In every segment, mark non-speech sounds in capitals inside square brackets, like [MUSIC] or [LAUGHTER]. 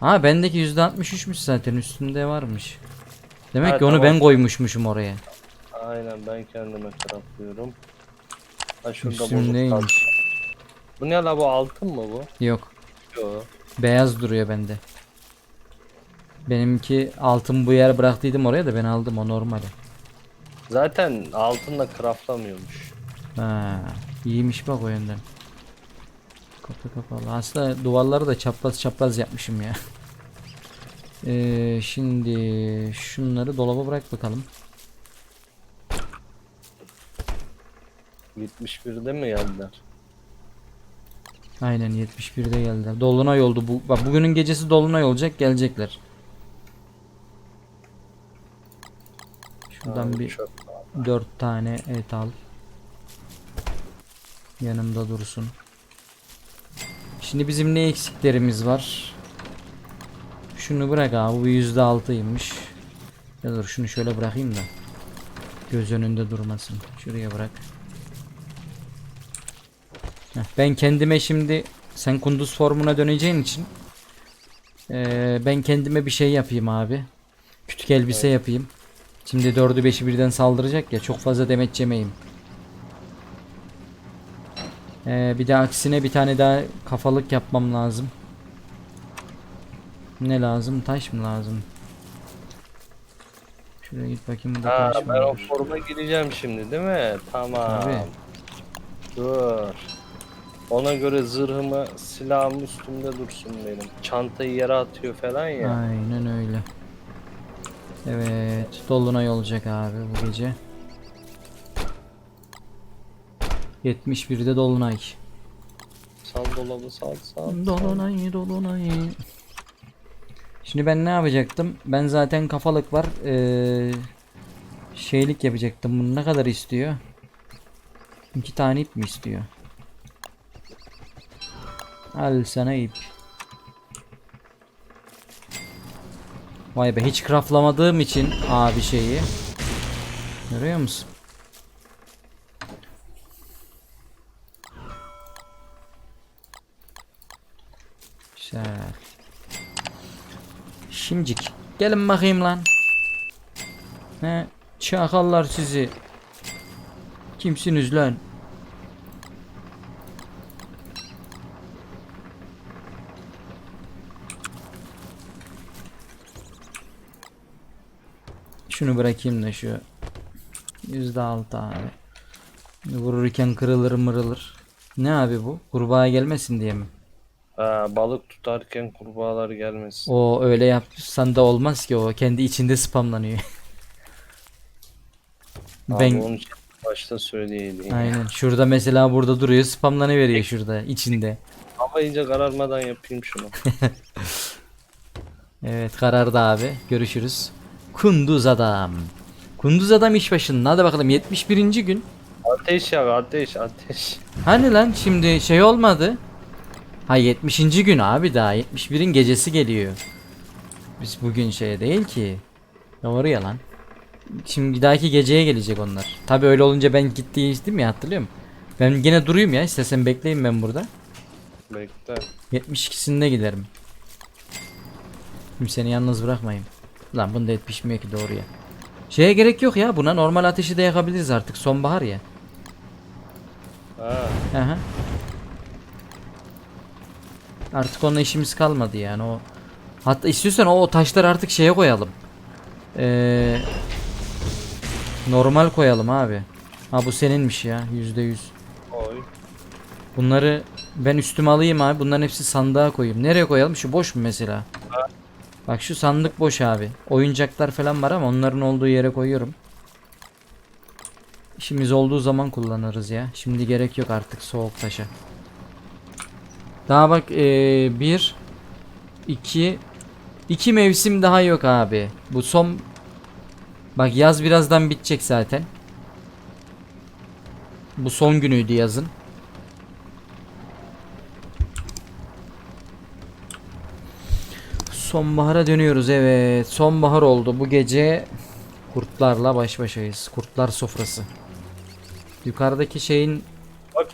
Ha bendeki %63'müş zaten üstünde varmış. Demek Ha, ki onu tamam. ben koymuşmuşum oraya. Aynen ben kendime taraflıyorum. Ha şurada. Bu ne la bu altın mı bu? Yok. Yok. Beyaz duruyor bende. Benimki altın bu yer bıraktıydım oraya da ben aldım o normali. Zaten altınla craftlamıyormuş. Ha, iyiymiş bak o yönden. Kapı kapalı. Aslında duvarları da çapraz çapraz yapmışım ya. Ee, şimdi şunları dolaba bırak bakalım. 71'de mi geldiler? Aynen 71'de geldiler. Dolunay oldu bu. Bak bugünün gecesi dolunay olacak gelecekler. Şuradan Ha, bir. 4 tane et al. Yanımda dursun. Şimdi bizim ne eksiklerimiz var? Şunu bırak abi bu yüzde altıymış. Ya dur şunu şöyle bırakayım da. Göz önünde durmasın. Şuraya bırak. Heh, ben kendime şimdi sen kunduz formuna döneceğin için eee, ben kendime bir şey yapayım abi. Küçük elbise yapayım. Şimdi 4'ü 5'i birden saldıracak ya çok fazla demet yemeyim. Ee, bir de aksine bir tane daha kafalık yapmam lazım. Ne lazım? Taş mı lazım? Şuraya git bakayım burada Ha taş mı ben o forma gireceğim şimdi değil mi? Tamam. Tabii. Dur. Ona göre zırhımı silahım üstümde dursun benim. Çantayı yere atıyor falan ya. Aynen öyle. Evet, dolunay olacak abi bu gece. 71'de dolunay. Sal dolabı sal sal. Dolunay dolunay. Şimdi ben ne yapacaktım? Ben zaten kafalık var. Ee, şeylik yapacaktım. Bunu ne kadar istiyor? İki tane ip mi istiyor? Al sana ip. Vay be hiç craftlamadığım için abi şeyi. Görüyor musun? Güzel. Şimcik. Gelin bakayım lan. He, çakallar sizi. Kimsiniz lan? Şunu bırakayım da şu yüzde altı abi. Vururken kırılır mırılır. Ne abi bu? Kurbağa gelmesin diye mi? Ha, balık tutarken kurbağalar gelmesin. O öyle yapsan da olmaz ki o kendi içinde spamlanıyor. Abi ben için başta söyleyeydin. ya. aynen şurada mesela burada duruyor spamlanıveriyor şurada içinde. Ama iyice kararmadan yapayım şunu. [LAUGHS] Evet karardı abi. Görüşürüz. Kunduz adam. Kunduz adam iş başında. Hadi bakalım 71. gün. ateş ya ateş ateş. Hani lan şimdi şey olmadı. Ha 70. gün abi daha 71'in gecesi geliyor. Biz bugün şey değil ki. Doğru ya lan. Şimdi bir dahaki geceye gelecek onlar. Tabi öyle olunca ben gittiğim ya hatırlıyor musun? Ben yine duruyum ya istesen bekleyin ben burada. Bekle. 72'sinde giderim. Şimdi seni yalnız bırakmayayım. Lan bunda et pişmiyor ki doğru ya. Şeye gerek yok ya buna normal ateşi de yakabiliriz artık sonbahar ya. Ha, Aha. Artık onunla işimiz kalmadı yani o. Hatta istiyorsan o, o taşları artık şeye koyalım. Ee, normal koyalım abi. Ha bu seninmiş ya yüzde yüz. oy. Bunları ben üstüme alayım abi. Bunların hepsi sandığa koyayım. Nereye koyalım? Şu boş mu mesela? Bak şu sandık boş abi. Oyuncaklar falan var ama onların olduğu yere koyuyorum. İşimiz olduğu zaman kullanırız ya. Şimdi gerek yok artık soğuk taşa. Daha bak ee, bir iki iki mevsim daha yok abi. Bu son bak yaz birazdan bitecek zaten. Bu son günüydü yazın. Sonbahara dönüyoruz evet. Sonbahar oldu. Bu gece kurtlarla baş başayız. Kurtlar sofrası. Yukarıdaki şeyin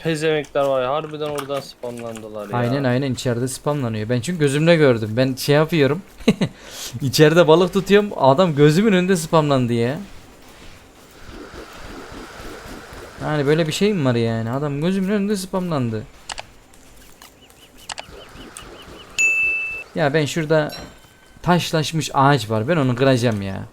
pezemekler var ya harbiden oradan spamlandılar ya. Aynen aynen içeride spamlanıyor. Ben çünkü gözümle gördüm. Ben şey yapıyorum. [LAUGHS] içeride balık tutuyorum. Adam gözümün önünde spamlandı ya. Yani böyle bir şey mi var yani? Adam gözümün önünde spamlandı. Ya ben şurada taşlaşmış ağaç var. Ben onu kıracağım ya.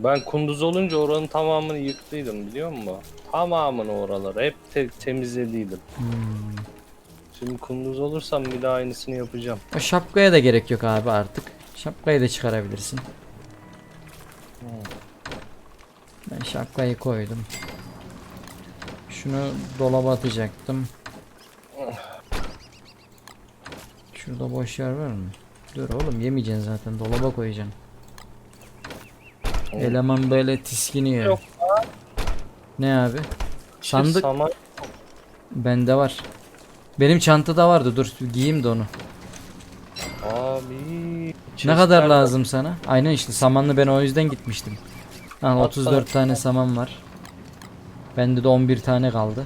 Ben kunduz olunca oranın tamamını yıktıydım biliyor musun? Tamamını oraları hep te- temizlediydim. Hmm. Şimdi kunduz olursam bir daha aynısını yapacağım. O şapkaya da gerek yok abi artık. Şapkayı da çıkarabilirsin. Ben şapkayı koydum. Şunu dolaba atacaktım. Şurada boş yer var mı? Dur oğlum yemeyeceksin zaten dolaba koyacaksın. Eleman böyle tiskiniyor. Yok Ne abi? Sandık- saman Bende var. Benim çantada vardı dur giyeyim de onu. abi. Ne kadar lazım sana? Aynen işte samanlı ben o yüzden gitmiştim. Ha, At 34 bana. tane saman var. Bende de 11 tane kaldı.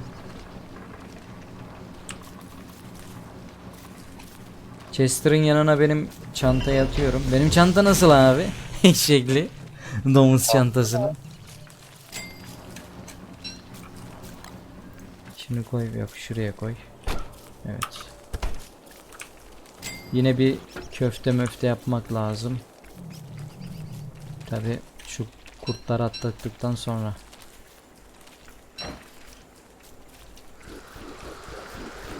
Chester'ın yanına benim çantayı atıyorum. Benim çanta nasıl abi? [LAUGHS] Şekli. Domuz çantasını. Şunu koy yok şuraya koy. Evet. Yine bir köfte möfte yapmak lazım. Tabi şu kurtları atlattıktan sonra.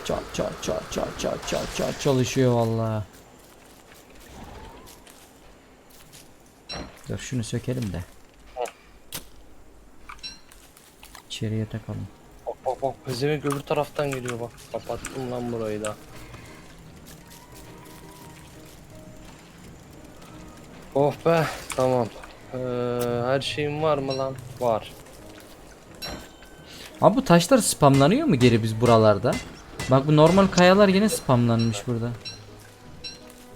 Çat çat çat çat çat çat çat çalışıyor vallahi. Dur şunu sökelim de. İçeriye takalım. Bak bak bak pezevenk öbür taraftan geliyor bak. Kapattım lan burayı da. Oh be tamam. Ee, her şeyim var mı lan? Var. Abi bu taşlar spamlanıyor mu geri biz buralarda? Bak bu normal kayalar yine spamlanmış burada.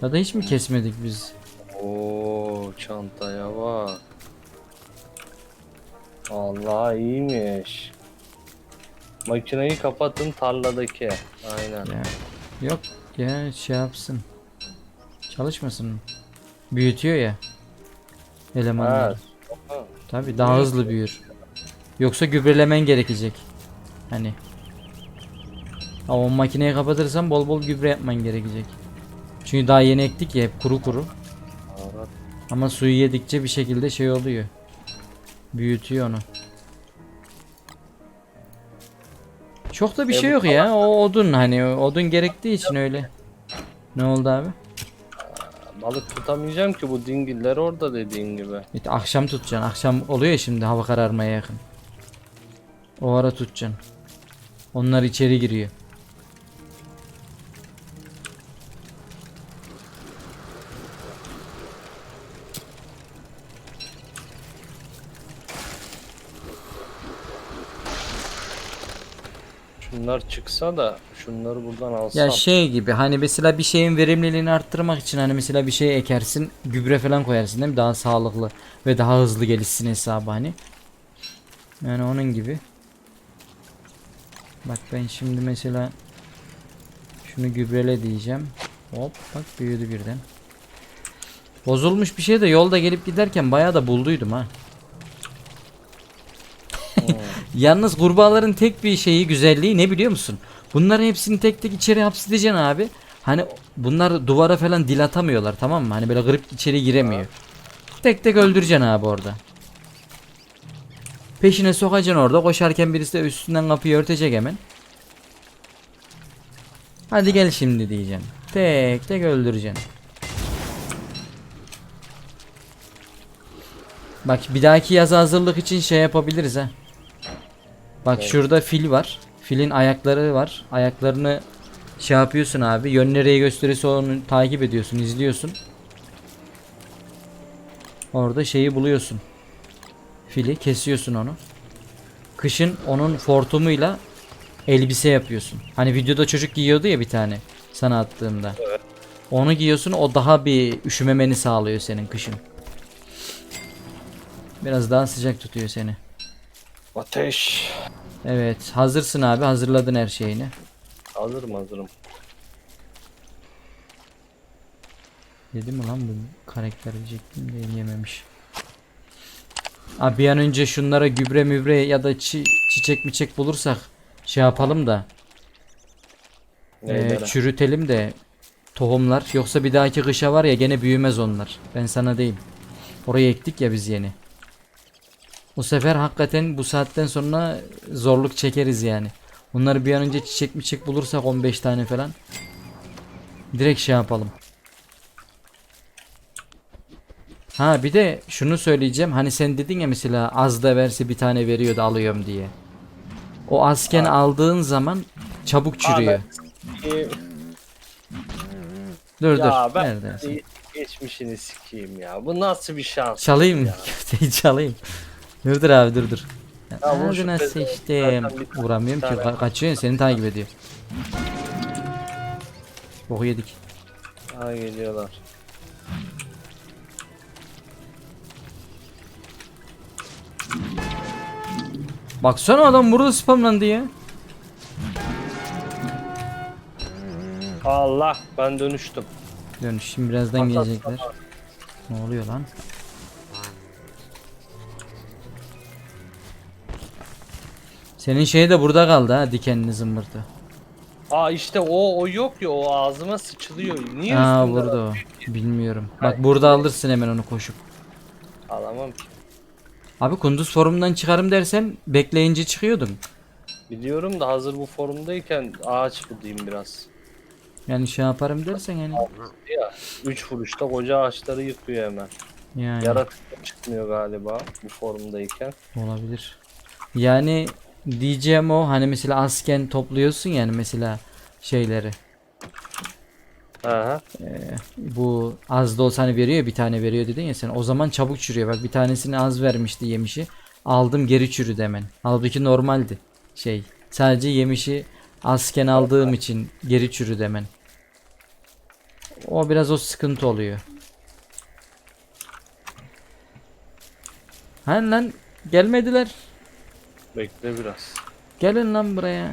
Ya da hiç mi kesmedik biz? Çantaya bak. Allah iyiymiş. Makineyi kapatın tarladaki. Aynen. Ya. Yok ya şey yapsın. Çalışmasın. Büyütüyor ya. Elemanları. Ha. Tabi daha hızlı büyür. Yoksa gübrelemen gerekecek. Hani. Ama makineyi kapatırsan bol bol gübre yapman gerekecek. Çünkü daha yeni ektik ya hep kuru kuru. Ama suyu yedikçe bir şekilde şey oluyor. Büyütüyor onu. Çok da bir E, şey yok ya. O odun hani odun gerektiği için öyle. Ne oldu abi? Balık tutamayacağım ki bu dingiller orada dediğin gibi. İşte akşam tutacaksın. Akşam oluyor ya şimdi hava kararmaya yakın. O ara tutacaksın. Onlar içeri giriyor. Şunlar çıksa da şunları buradan alsam. Ya şey gibi hani mesela bir şeyin verimliliğini arttırmak için hani mesela bir şey ekersin gübre falan koyarsın değil mi? Daha sağlıklı ve daha hızlı gelişsin hesabı hani. Yani onun gibi. Bak ben şimdi mesela şunu gübrele diyeceğim. Hop bak büyüdü birden. Bozulmuş bir şey de yolda gelip giderken bayağı da bulduydum ha. Yalnız kurbağaların tek bir şeyi güzelliği ne biliyor musun? Bunların hepsini tek tek içeri hapsedeceksin abi. Hani bunlar duvara falan dil atamıyorlar tamam mı? Hani böyle kırıp içeri giremiyor. Tek tek öldüreceksin abi orada. Peşine sokacaksın orada. Koşarken birisi de üstünden kapıyı örtecek hemen. Hadi gel şimdi diyeceksin. Tek tek öldüreceksin. Bak bir dahaki yaz hazırlık için şey yapabiliriz ha. Bak Evet. şurada fil var. Filin ayakları var. Ayaklarını şey yapıyorsun abi. Yön nereye gösterirse onu takip ediyorsun, izliyorsun. Orada şeyi buluyorsun. Fili kesiyorsun onu. Kışın onun fortumuyla elbise yapıyorsun. Hani videoda çocuk giyiyordu ya bir tane sana attığımda. Evet. Onu giyiyorsun o daha bir üşümemeni sağlıyor senin kışın. Biraz daha sıcak tutuyor seni. Ateş. Evet hazırsın abi hazırladın her şeyini. Hazırım hazırım. Yedi mi lan bu karakter diyecektim de yememiş. Abi bir an önce şunlara gübre mübre ya da çi- çiçek miçek bulursak şey yapalım da e, Neylere? çürütelim de tohumlar yoksa bir dahaki kışa var ya gene büyümez onlar. Ben sana diyeyim. Oraya ektik ya biz yeni. Bu sefer hakikaten bu saatten sonra zorluk çekeriz yani. Bunları bir an önce çiçek miçek bulursak 15 tane falan direkt şey yapalım. Ha bir de şunu söyleyeceğim. Hani sen dedin ya mesela az da verse bir tane veriyordu alıyorum diye. O azken aldığın zaman çabuk çürüyor. Ee, Dur ya dur. ben Neredesin? de geçmişini sikeyim ya. Bu nasıl bir şans? Çalayım mı? [LAUGHS] Köfteyi çalayım. Dur dur abi dur dur. Ya Ağzına tane- Vuramıyorum ki. Ka- kaçıyorsun seni takip ediyor. Boku yedik. Ha geliyorlar. Baksana adam burada spamlandı ya. Allah ben dönüştüm. Dönüş şimdi birazdan Patlat, gelecekler. patlat. Ne oluyor lan? Senin şey de burada kaldı ha dikenli zımbırtı. Aa işte o o yok ya o ağzıma sıçılıyor. Niye Aa üstümde burada var? o. Bilmiyorum. Bak burada alırsın hemen onu koşup. Alamam ki. Abi kunduz forumdan çıkarım dersen bekleyince çıkıyordum. Biliyorum da hazır bu formdayken ağaç budayım biraz. Yani şey yaparım dersen yani. Ya 3 vuruşta koca ağaçları yıkıyor hemen. Yani Yaratık da çıkmıyor galiba bu formdayken. olabilir. Yani diyeceğim o hani mesela asken topluyorsun yani mesela şeyleri. Aha. Bu az da olsa hani veriyor bir tane veriyor dedin ya sen o zaman çabuk çürüyor. Bak bir tanesini az vermişti yemişi. Aldım geri çürüdü hemen. Halbuki normaldi. Şey sadece yemişi azken aldığım için geri çürüdü hemen. O biraz o sıkıntı oluyor. Hani lan gelmediler. Bekle biraz. Gelin lan buraya.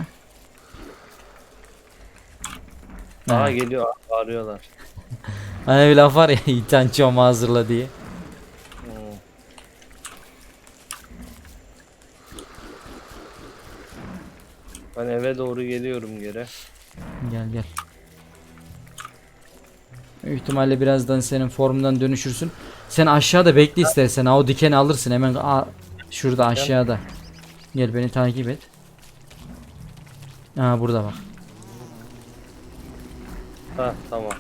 Aa Ha. geliyor arıyorlar. [LAUGHS] Hani bir laf var ya [LAUGHS] İtan çoma hazırla diye. Hmm. Ben eve doğru geliyorum geri. Gel gel. Büyük ihtimalle birazdan senin formdan dönüşürsün. Sen aşağıda bekle istersen. Ha, o dikeni alırsın hemen a- şurada aşağıda. Gel beni takip et. Ha burada bak. Ha tamam.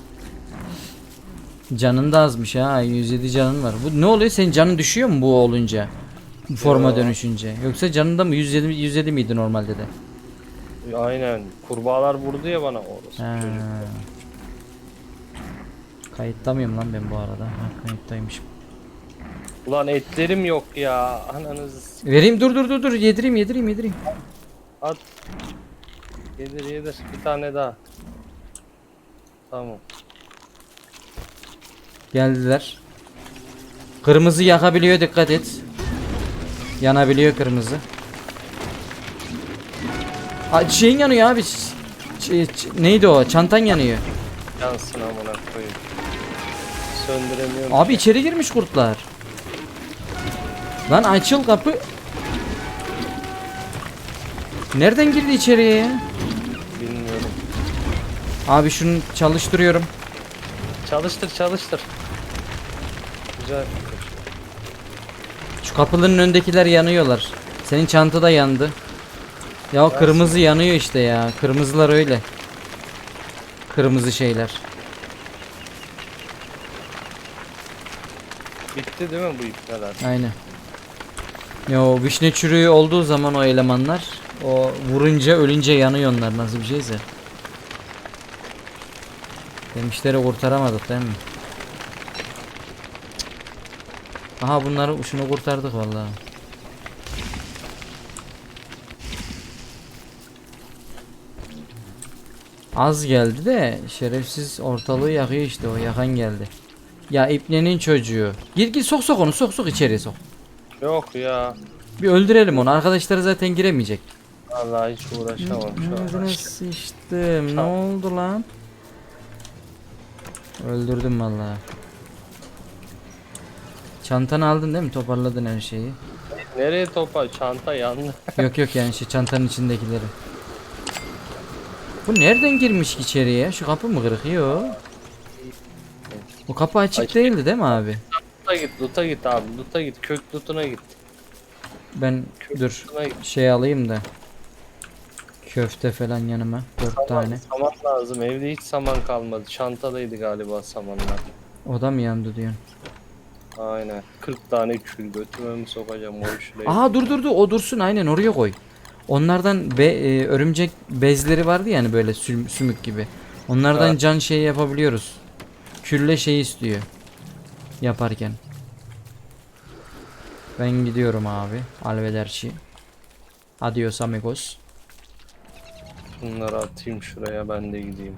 Canın da azmış ha. 107 canın var. Bu ne oluyor? Senin canın düşüyor mu bu olunca? Bu forma Yo. dönüşünce. Yoksa canında mı 107 107 miydi normalde de? Aynen. Kurbağalar vurdu ya bana orası Ha. çocuk. Kayıtta mıyım lan ben bu arada? Ha, kayıttaymışım. Ulan etlerim yok ya. Ananızı s- Vereyim dur dur dur dur yedireyim yedireyim yedireyim. at. Yedir yedir. Bir tane daha. Tamam. Geldiler. Kırmızı yakabiliyor dikkat et. Yanabiliyor kırmızı. Aa, şeyin yanıyor abi. Ç- neydi o? Çantan yanıyor. Yansın amına koyayım. Söndüremiyorum. Abi içeri girmiş kurtlar. Lan açıl kapı. Nereden girdi içeriye? Bilmiyorum. Abi şunu çalıştırıyorum. Çalıştır çalıştır. Güzel. Şu kapıların önündekiler yanıyorlar. Senin çanta da yandı. Ya o kırmızı yanıyor işte ya. Kırmızılar öyle. Kırmızı şeyler. Bitti değil mi bu ipneler? Aynen. Ya o vişne çürüğü olduğu zaman o elemanlar o vurunca ölünce yanıyor onlar nasıl bir şeyse. Demişleri kurtaramadık değil mi? Aha bunları şunu kurtardık vallahi. Az geldi de şerefsiz ortalığı yakıyor işte o yakan geldi. Ya İbne'nin çocuğu. Gir gir sok sok onu sok sok içeriye sok. Yok ya. Bir öldürelim onu. Arkadaşları zaten giremeyecek. Vallahi hiç uğraşamam şu an. Sıçtım. Ne Tamam. oldu lan? Öldürdüm vallahi. Çantanı aldın değil mi? Toparladın her şeyi. Nereye topa? Çanta yandı. [LAUGHS] yok yok yani şey çantanın içindekileri. Bu nereden girmiş ki içeriye? Şu kapı mı kırık? Yok. Bu kapı açık Açık. değildi değil mi abi? Luta git, luta git abi. Luta git. Kök lutuna git. Ben Kök dur lutuna git. şey alayım da. Köfte falan yanıma. Dört tane. Saman lazım. Evde hiç saman kalmadı. Çantadaydı galiba samanlar. O da mı yandı diyorsun? Aynen. 40 tane kül götüme mi sokacağım o şuraya. Aha dur dur dur o dursun aynen oraya koy. Onlardan be, e, örümcek bezleri vardı yani böyle süm- sümük gibi. Onlardan Ha. can şey yapabiliyoruz. Külle şey istiyor. Yaparken. Ben gidiyorum abi. Alvederci. Adios amigos. Bunları atayım şuraya ben de gideyim.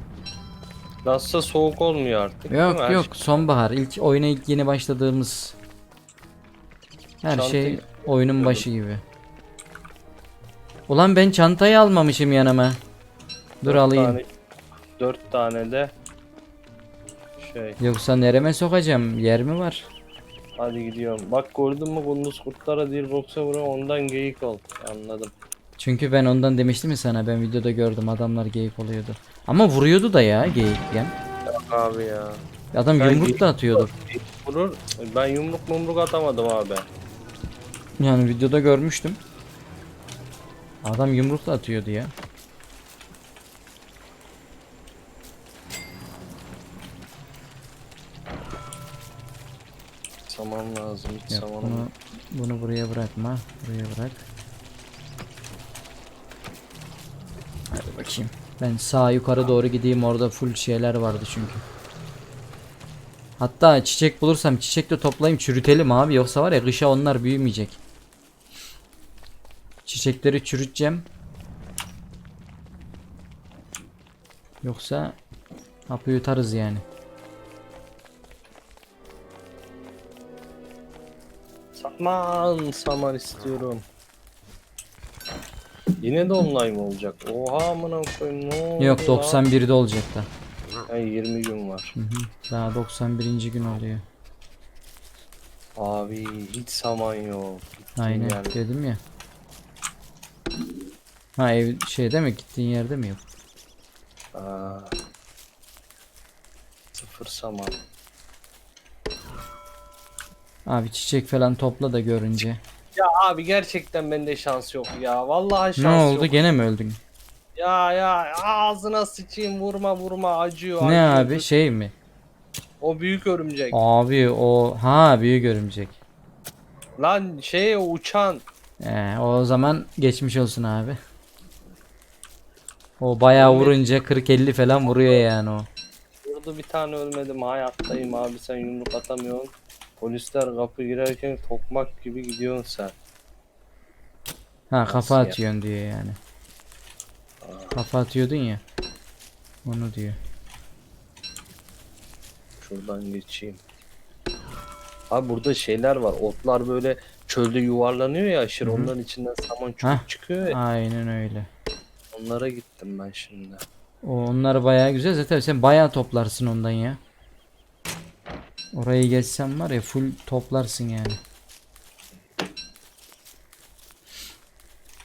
Nasılsa soğuk olmuyor artık. Yok yok sonbahar. İlk oyuna ilk yeni başladığımız her Çantayı- şey oyunun başı gibi. Ulan ben çantayı almamışım yanıma. Dur Dört alayım. Tane, 4 tane de şey. Yoksa nereme sokacağım? Yer mi var? Hadi gidiyorum. Bak gördün mü kunduz kurtlara değil boksa vuruyor ondan geyik ol. Anladım. Çünkü ben ondan demiştim ya sana ben videoda gördüm adamlar geyik oluyordu. Ama vuruyordu da ya geyikken. Abi ya. Adam Ben yumruk da atıyordu. Vurur. Ben yumruk mumruk atamadım abi. Yani videoda görmüştüm. Adam yumruk da atıyordu ya. Saman lazım. Hiç Yok, samanım bunu, bunu buraya bırakma. Buraya bırak. Hadi bakayım. Ben sağ yukarı doğru gideyim orada full şeyler vardı çünkü. Hatta çiçek bulursam çiçek de toplayayım çürütelim abi yoksa var ya kışa onlar büyümeyecek. Çiçekleri çürüteceğim. Yoksa hapı yutarız yani. Saman saman istiyorum. Yine de online mı olacak? Oha amına koyayım ne oldu Yok lan? 91'de olacak da. Ha, 20 gün var. Hı hı. Daha 91. gün oluyor. Abi hiç saman yok. Gittim Aynen yani. dedim ya. Ha ev şeyde mi gittiğin yerde mi yok? Aa. Sıfır saman. Abi çiçek falan topla da görünce. Ya abi gerçekten bende şans yok ya. Vallahi şans Ne oldu yok. gene mi öldün? Ya ya ağzına sıçayım vurma vurma acıyor. Ne acıyor. abi şey mi? O büyük örümcek. Abi o ha büyük örümcek. Lan şey o uçan. Ee, o zaman geçmiş olsun abi. O bayağı vurunca 40-50 falan vuruyor yani o. Vurdu bir tane ölmedim hayattayım abi sen yumruk atamıyorsun. Polisler kapı girerken tokmak gibi gidiyorsun sen. Ha Nasıl kafa ya? atıyorsun diyor yani. Kafa atıyordun ya. Onu diyor. Şuradan geçeyim. Abi burada şeyler var. Otlar böyle çölde yuvarlanıyor ya aşırı. Hı hı. Onların içinden saman çubuk Hah. çıkıyor ya. Aynen öyle. Onlara gittim ben şimdi. O onlar bayağı güzel. Zaten sen bayağı toplarsın ondan ya. Orayı geçsen var ya full toplarsın yani.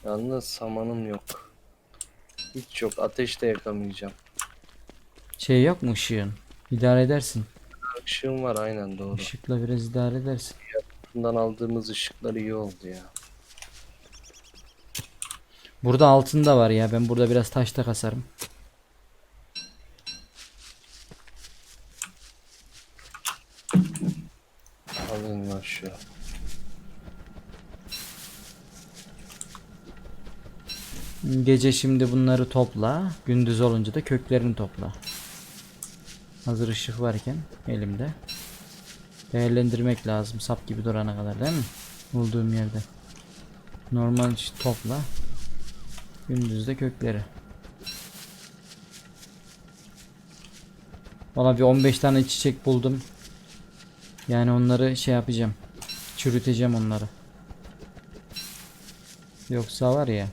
Yalnız samanım yok. Hiç yok. Ateş de yakamayacağım. Şey yok mu ışığın? İdare edersin. Işığım var aynen doğru. Işıkla biraz idare edersin. Bundan aldığımız ışıklar iyi oldu ya. Burada altın da var ya. Ben burada biraz taş da kasarım. Alın lan şu. Gece şimdi bunları topla. Gündüz olunca da köklerini topla. Hazır ışık varken elimde. Değerlendirmek lazım sap gibi durana kadar değil mi? Bulduğum yerde. Normal topla. Gündüz de kökleri. Valla bir 15 tane çiçek buldum. Yani onları şey yapacağım. Çürüteceğim onları. Yoksa var ya.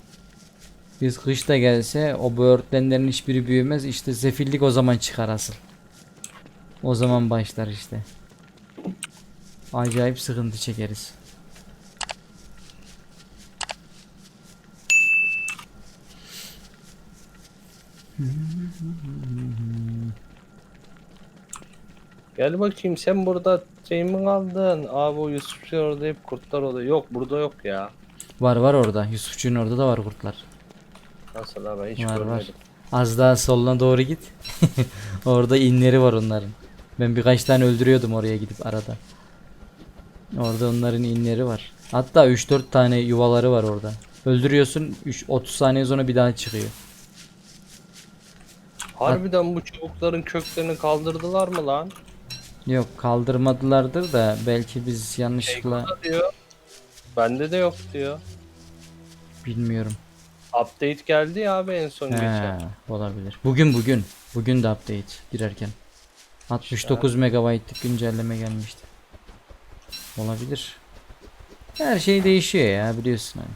Biz kışta gelse o böğürtlenlerin hiçbiri büyümez. İşte zefillik o zaman çıkar asıl. O zaman başlar işte. Acayip sıkıntı çekeriz. Gel bakayım sen burada şey mi kaldın? Abi o Yusuf orada hep kurtlar oluyor. Yok burada yok ya. Var var orada. Yusufçuğun orada da var kurtlar. Nasıl abi hiç Var, var. görmedim. Az daha soluna doğru git. [LAUGHS] Orada inleri var onların. Ben birkaç tane öldürüyordum oraya gidip arada. Orada onların inleri var. Hatta 3-4 tane yuvaları var orada. Öldürüyorsun 3 30 saniye sonra bir daha çıkıyor. Harbiden bu çubukların köklerini kaldırdılar mı lan? Yok kaldırmadılardır da belki biz yanlışlıkla burada diyor. Bende de yok diyor. bilmiyorum. Update geldi ya abi en son geçen. He, olabilir. Bugün bugün. Bugün de update girerken. 69 megabaytlık güncelleme gelmişti. Olabilir. Her şey değişiyor ya biliyorsun hani.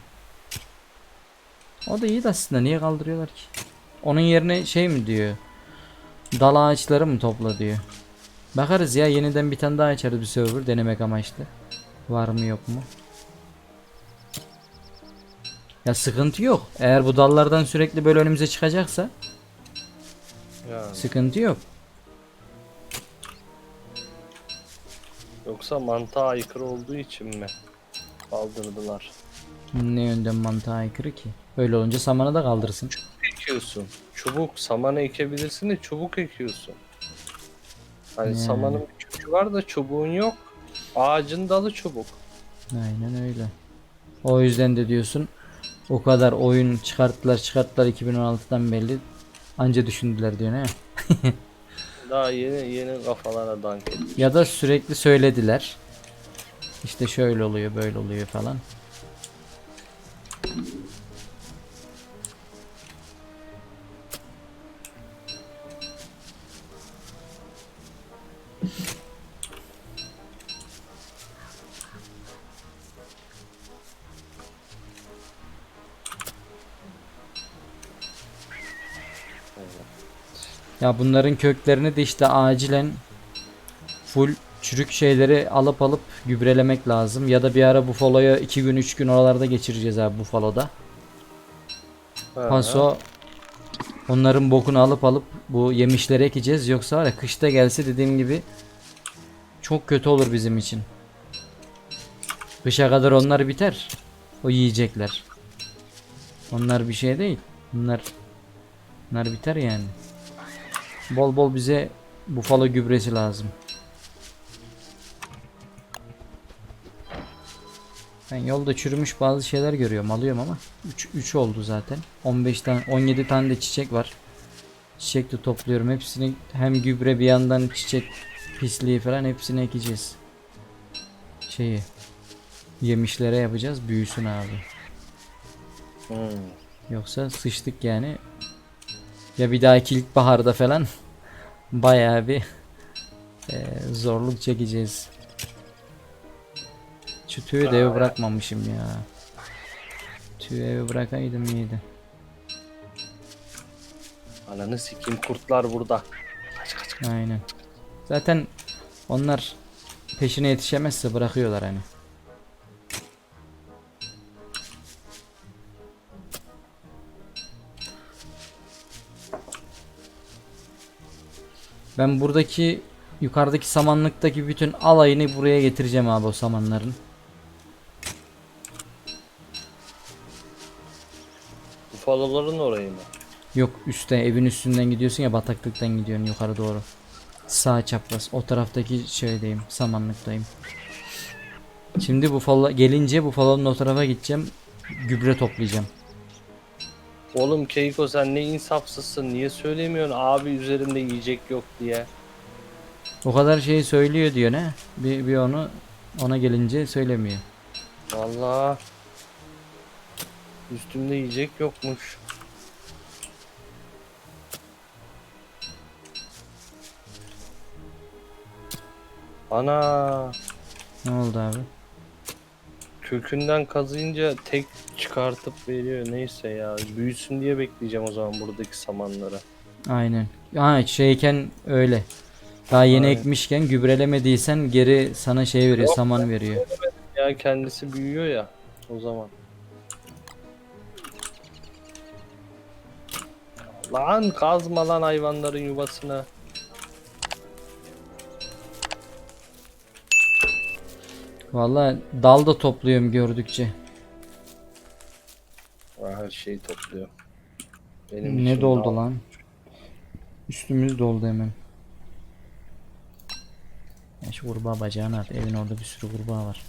O da iyi de aslında niye kaldırıyorlar ki? Onun yerine şey mi diyor? Dal ağaçları mı topla diyor. Bakarız ya yeniden bir tane daha açarız bir server denemek amaçlı. Var mı yok mu? Ya sıkıntı yok. Eğer bu dallardan sürekli böyle önümüze çıkacaksa Yani. sıkıntı yok. Yoksa mantığa aykırı olduğu için mi kaldırdılar? Ne yönden mantığa aykırı ki? Öyle olunca samanı da kaldırsın. Ekiyorsun. Çubuk, samanı ekebilirsin de çubuk ekiyorsun. Hani Yani. samanın bir kökü var da çubuğun yok. Ağacın dalı çubuk. Aynen öyle. O yüzden de diyorsun o kadar oyun çıkarttılar çıkarttılar 2016'dan belli anca düşündüler diyor ne? [LAUGHS] Daha yeni yeni kafalara dank. Ya da sürekli söylediler. İşte şöyle oluyor böyle oluyor falan. Ya bunların köklerini de işte acilen full çürük şeyleri alıp alıp gübrelemek lazım. Ya da bir ara bufaloya 2 gün 3 gün oralarda geçireceğiz abi bufaloda. Ha, Paso onların bokunu alıp alıp bu yemişleri ekeceğiz. Yoksa var ya kışta gelse dediğim gibi çok kötü olur bizim için. Kışa kadar onlar biter. O yiyecekler. Onlar bir şey değil. Bunlar bunlar biter yani. Bol bol bize bufalo gübresi lazım. Ben yolda çürümüş bazı şeyler görüyorum alıyorum ama 3 3 oldu zaten. 15 tane 17 tane de çiçek var. Çiçek de topluyorum. Hepsini hem gübre bir yandan çiçek pisliği falan hepsini ekeceğiz. Şeyi yemişlere yapacağız büyüsün abi. Hmm. Yoksa sıçtık yani. Ya bir dahaki ilkbaharda falan bayağı bir eee, zorluk çekeceğiz. Şu tüyü de eve bırakmamışım ya. Tüyü eve bırakaydım iyiydi. Ananı sikeyim kurtlar burada. Kaç kaç. Aynen. Zaten onlar peşine yetişemezse bırakıyorlar hani. Ben buradaki yukarıdaki samanlıktaki bütün alayını buraya getireceğim abi o samanların. Bufaloların orayı mı? Yok üstte evin üstünden gidiyorsun ya bataklıktan gidiyorsun yukarı doğru. Sağ çapraz o taraftaki şeydeyim samanlıktayım. Şimdi bu falla gelince bu falonun o tarafa gideceğim. Gübre toplayacağım. Oğlum Keiko sen ne insafsızsın. Niye söylemiyorsun abi üzerimde yiyecek yok diye. O kadar şeyi söylüyor diyor ne? Bir, bir onu ona gelince söylemiyor. Vallahi üstümde yiyecek yokmuş. Ana Ne oldu abi? Kökünden kazıyınca tek çıkartıp veriyor neyse ya. Büyüsün diye bekleyeceğim o zaman buradaki samanlara. Aynen. Ha şeyken öyle. Daha yeni Aynen. ekmişken gübrelemediysen geri sana şey veriyor, Yok. saman veriyor. Ya kendisi büyüyor ya o zaman. Lan kazma lan hayvanların yuvasına. Vallahi dal da topluyorum gördükçe. Her şeyi topluyor. Benim Ne doldu dal- lan? Üstümüz doldu hemen. Ya şu kurbağa bacağını at. Evin orada bir sürü kurbağa var.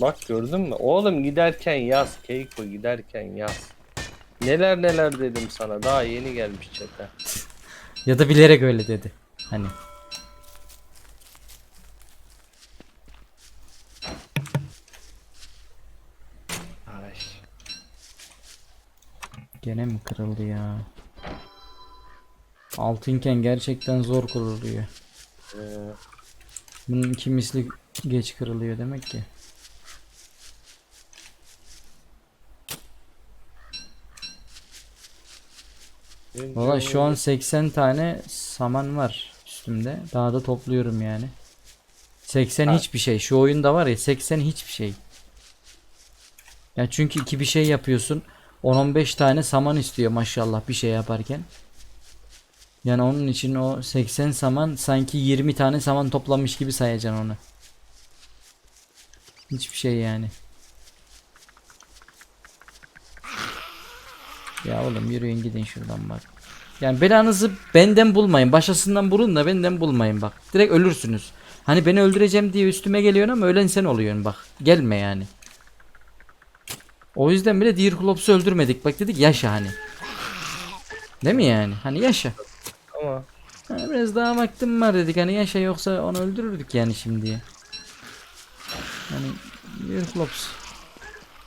Bak gördün mü? Oğlum giderken yaz. Keiko giderken yaz. Neler neler dedim sana. Daha yeni gelmiş çete. Ya da bilerek öyle dedi. Hani. Ay. Gene mi kırıldı ya? Altınken gerçekten zor kırılıyor. Ee, Bunun iki misli geç kırılıyor demek ki. Valla şu an 80 tane saman var üstümde. Daha da topluyorum yani. 80 Ha. hiçbir şey. Şu oyunda var ya 80 hiçbir şey. Ya çünkü iki bir şey yapıyorsun. 10-15 tane saman istiyor maşallah bir şey yaparken. Yani onun için o 80 saman sanki 20 tane saman toplamış gibi sayacaksın onu. Hiçbir şey yani. Ya oğlum yürüyün gidin şuradan bak. Yani belanızı benden bulmayın. Başkasından bulun da benden bulmayın bak. Direkt ölürsünüz. Hani beni öldüreceğim diye üstüme geliyorsun ama ölen sen oluyorsun bak. Gelme yani. O yüzden bile Deerclops'u öldürmedik. Bak dedik yaşa hani. Değil mi yani? Hani yaşa. Ama Ha, biraz daha vaktim var dedik. Hani yaşa yoksa onu öldürürdük yani şimdiye. Hani Deerclops.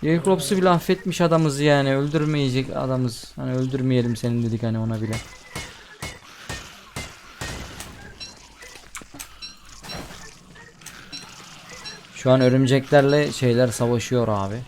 Deerclops'u bile affetmiş adamız yani. Öldürmeyecek adamız. Hani öldürmeyelim seni dedik hani ona bile. Şu an örümceklerle şeyler savaşıyor abi.